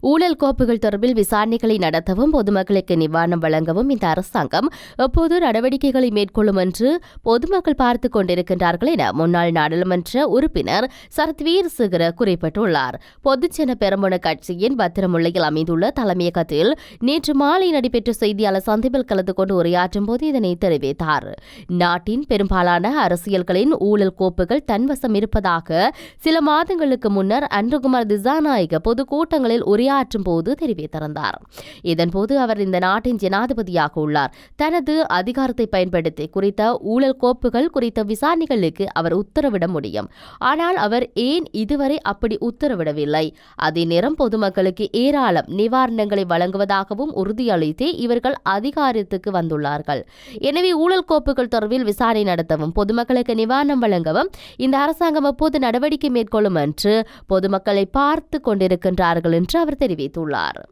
ஊழல் கோப்புகள் தொடர்பில் விசாரணைகளை நடத்தவும் பொதுமக்களுக்கு நிவாரணம் வழங்கவும் இந்த அரசாங்கம் எப்போது நடவடிக்கைகளை மேற்கொள்ளும் என்று பொதுமக்கள் பார்த்துக் கொண்டிருக்கின்றார்கள் என முன்னாள் நாடாளுமன்ற உறுப்பினர் சரத்வீர் சிகர குறிப்பிட்டுள்ளார். பொதுஜன பெரமுன கட்சியின் பத்திரமுல்லையில் அமைந்துள்ள தலைமையகத்தில் நேற்று மாலை நடைபெற்ற செய்தியாளர் சந்திப்பில் கலந்து கொண்டு உரையாற்றும் போது இதனை தெரிவித்தார். நாட்டின் பெரும்பாலான அரசியல்களின் ஊழல் கோப்புகள் தன்வசம் இருப்பதாக சில மாதங்களுக்கு முன்னர் அன்றுகுமார் திசாநாயக பொதுக்கூட்டங்களில் உரையா உரையாற்றும் போது தெரிவித்திருந்தார். இதன்போது அவர் இந்த நாட்டின் ஜனாதிபதியாக உள்ளார். தனது அதிகாரத்தை பயன்படுத்தி குறித்த ஊழல் கோப்புகள் குறித்த விசாரணைகளுக்கு அவர் உத்தரவிட முடியும். ஆனால் அவர் ஏன் இதுவரை அப்படி உத்தரவிடவில்லை? அதே நேரம் பொதுமக்களுக்கு ஏராளம் நிவாரணங்களை வழங்குவதாகவும் உறுதியளித்தே இவர்கள் அதிகாரத்துக்கு வந்துள்ளார்கள். எனவே ஊழல் கோப்புகள் தொடர்பில் விசாரணை நடத்தவும் பொதுமக்களுக்கு நிவாரணம் வழங்கவும் இந்த அரசாங்கம் அப்போது நடவடிக்கை மேற்கொள்ளும் என்று பொதுமக்களை பார்த்து கொண்டிருக்கின்றார்கள் என்று அவர் தெரிவித்துள்ளார்.